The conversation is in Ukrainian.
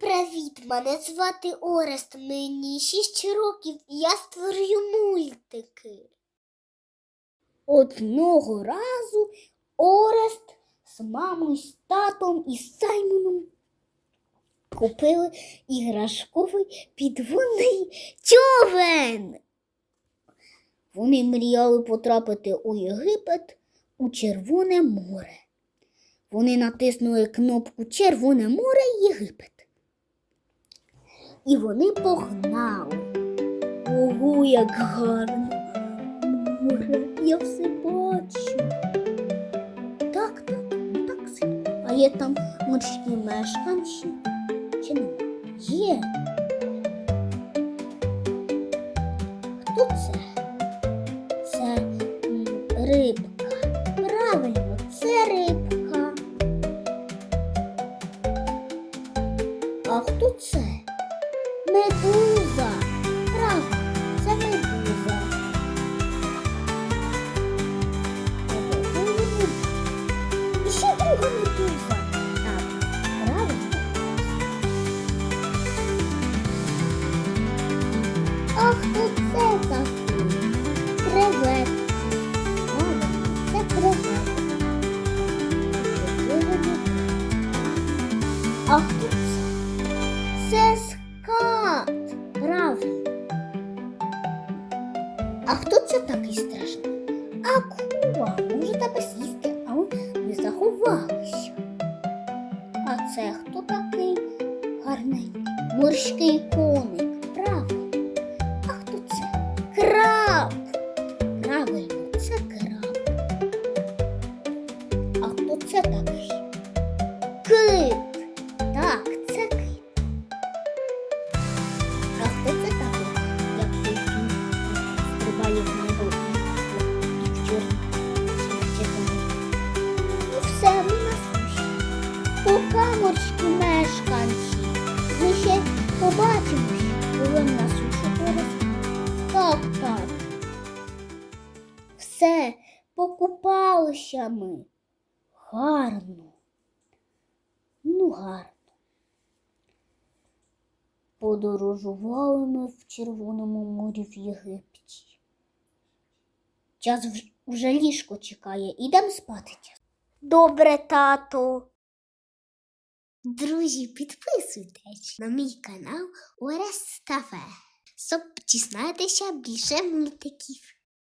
привіт! Мене звати Орест. Мені 6 років і я створюю мультики. Одного разу Орест з мамою, з татом і Саймоном купили іграшковий підводний човен. Вони мріяли потрапити у Єгипет у Червоне море. Вони натиснули кнопку Червоне море Єгипет. І вони погнали. Ого, як гарно. Море, я все бачу. Так, так, ну так сильно. А є там морські мешканці? Чи нема? Є. Хто це? Це рибка. Правильно, це рибка. А хто це? Медуза. Правильно, це медуза. І ще друга медуза. Так, правильно. А хто це такий? Кревет. Правильно, це кревет. А хто такий страшний? Акула. Може тебе з'їсти, а ми не заховалися. А це хто такий гарненький? Морський коник. Все, покупалися ми. Гарно. Ну, гарно. Подорожували ми в Червоному морі в Єгипті. Час вж- вже ліжко чекає, ідемо спати. Добре, тато. Друзі, підписуйтесь на мій канал Орест Кафе, щоб дізнатися більше мультиків.